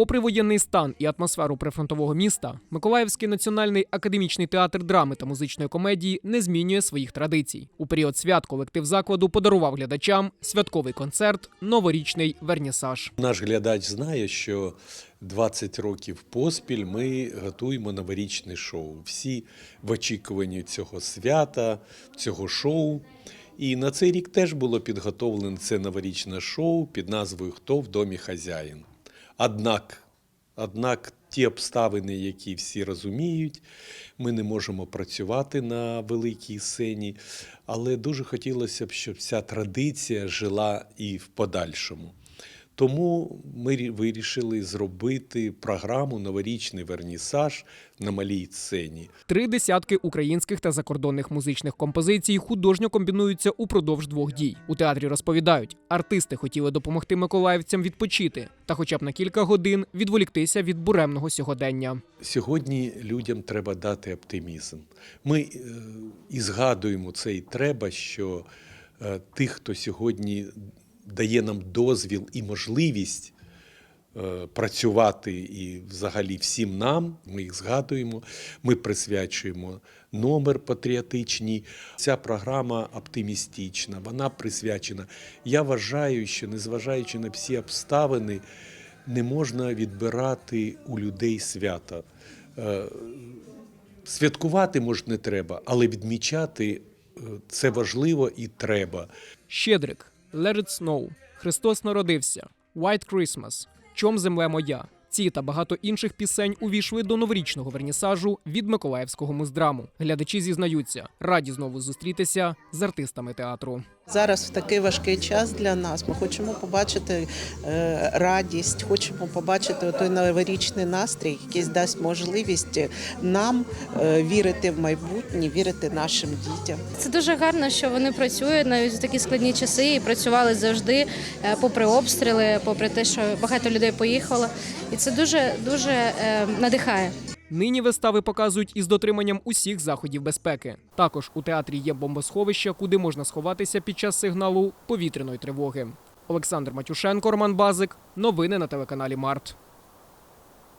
Попри воєнний стан і атмосферу прифронтового міста, Миколаївський національний академічний театр драми та музичної комедії не змінює своїх традицій. У період свят колектив закладу подарував глядачам святковий концерт, новорічний вернісаж. Наш глядач знає, що 20 років поспіль ми готуємо новорічне шоу. Всі в очікуванні цього свята, цього шоу. І на цей рік теж було підготовлене це новорічне шоу під назвою Хто в домі хазяїн. Однак, однак ті обставини, які всі розуміють, ми не можемо працювати на великій сцені, але дуже хотілося б, щоб ця традиція жила і в подальшому. Тому ми вирішили зробити програму Новорічний вернісаж на малій сцені. Три десятки українських та закордонних музичних композицій художньо комбінуються упродовж двох дій. У театрі розповідають, артисти хотіли допомогти миколаївцям відпочити та, хоча б на кілька годин, відволіктися від буремного сьогодення. Сьогодні людям треба дати оптимізм. Ми е, і згадуємо це і треба, що е, тих, хто сьогодні дає нам дозвіл і можливість е, працювати і взагалі всім нам, ми їх згадуємо, ми присвячуємо номер патріотичний. Ця програма оптимістична, вона присвячена. Я вважаю, що незважаючи на всі обставини, не можна відбирати у людей свята. Е, Святкувати може не треба, але відмічати е, це важливо і треба. Щедрик, Let It Snow, Христос народився, White Christmas, Чом земле моя. Ці та багато інших пісень увійшли до новорічного вернісажу від Миколаївського муздраму. Глядачі зізнаються, раді знову зустрітися з артистами театру. Зараз в такий важкий час для нас. Ми хочемо побачити е, радість, хочемо побачити той новорічний настрій, який дасть можливість нам е, вірити в майбутнє, вірити нашим дітям. Це дуже гарно, що вони працюють навіть в такі складні часи і працювали завжди, е, попри обстріли, попри те, що багато людей поїхало. І це дуже дуже надихає. Нині вистави показують із дотриманням усіх заходів безпеки. Також у театрі є бомбосховища, куди можна сховатися під час сигналу повітряної тривоги. Олександр Матюшенко, Роман Базик. Новини на телеканалі Март.